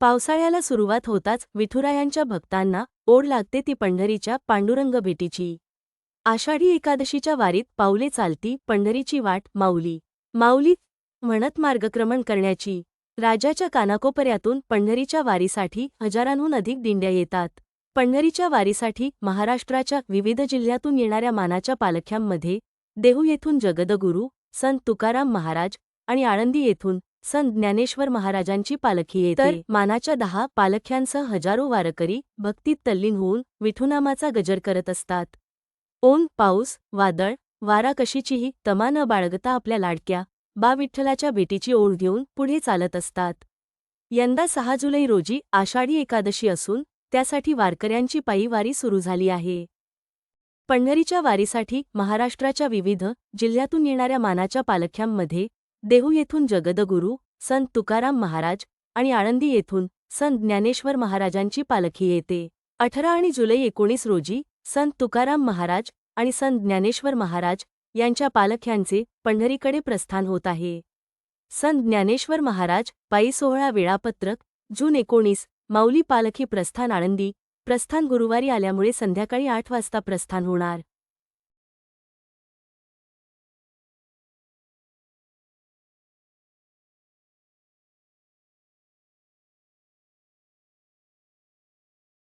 पावसाळ्याला सुरुवात होताच विठुरायांच्या भक्तांना ओढ लागते ती पंढरीच्या पांडुरंग भेटीची. आषाढी एकादशीच्या वारीत पाऊले चालती पंढरीची वाट माऊली. माऊली म्हणत मार्गक्रमण करण्याची. राज्याच्या कानाकोपऱ्यातून पंढरीच्या वारीसाठी हजारांहून अधिक दिंड्या येतात. पंढरीच्या वारीसाठी महाराष्ट्राच्या विविध जिल्ह्यातून येणाऱ्या मानाच्या पालख्यांमध्ये देहू येथून जगदगुरू संत तुकाराम महाराज आणि आळंदी येथून संत ज्ञानेश्वर महाराजांची पालखी येते. तर मानाच्या दहा पालख्यांसह हजारो वारकरी भक्तीत तल्लीन होऊन विठुनामाचा गजर करत असतात. ओन पाऊस वादळ वारा कशीचीही तमा न बाळगता आपल्या लाडक्या बा विठ्ठलाच्या भेटीची ओढ घेऊन पुढे चालत असतात. यंदा सहा जुलै रोजी आषाढी एकादशी असून त्यासाठी वारकऱ्यांची पायी वारी सुरू झाली आहे. पंढरीच्या वारीसाठी महाराष्ट्राच्या विविध जिल्ह्यातून येणाऱ्या मानाच्या पालख्यांमध्ये देहू येथून जगदगुरू संत तुकाराम महाराज आणि आळंदी येथून संत ज्ञानेश्वर महाराजांची पालखी येते. अठरा आणि जुलै एकोणीस रोजी संत तुकाराम महाराज आणि संत ज्ञानेश्वर महाराज यांच्या पालख्यांचे पंढरीकडे प्रस्थान होत आहे. संत ज्ञानेश्वर महाराज पायी सोहळा वेळापत्रक जून एकोणीस माऊली पालखी प्रस्थान आळंदी प्रस्थान गुरुवारी आल्यामुळे संध्याकाळी आठ वाजता प्रस्थान होणार.